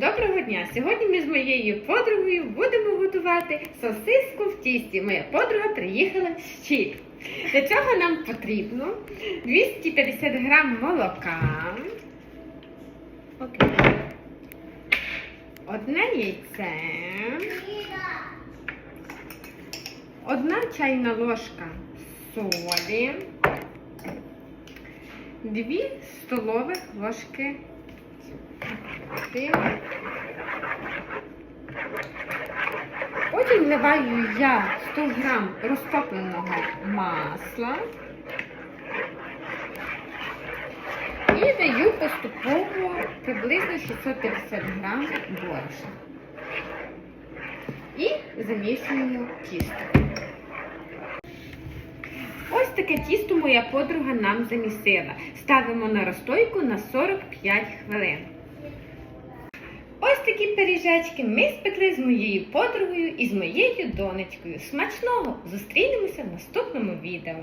Доброго дня! Сьогодні ми з моєю подругою будемо готувати сосиску в тісті. Моя подруга приїхала з Чилі. Для цього нам потрібно 250 грам молока, одне яйце, одна чайна ложка солі, дві столових ложки цукру. Потім вливаю я 100 грам розтопленого масла і даю поступово приблизно 650 грам борошна. І замішуємо тісто. Ось таке тісто моя подруга нам замісила. Ставимо на розстойку на 45 хвилин. Такі пиріжечки ми спекли з моєю подругою і з моєю донечкою. Смачного! Зустрінемося в наступному відео.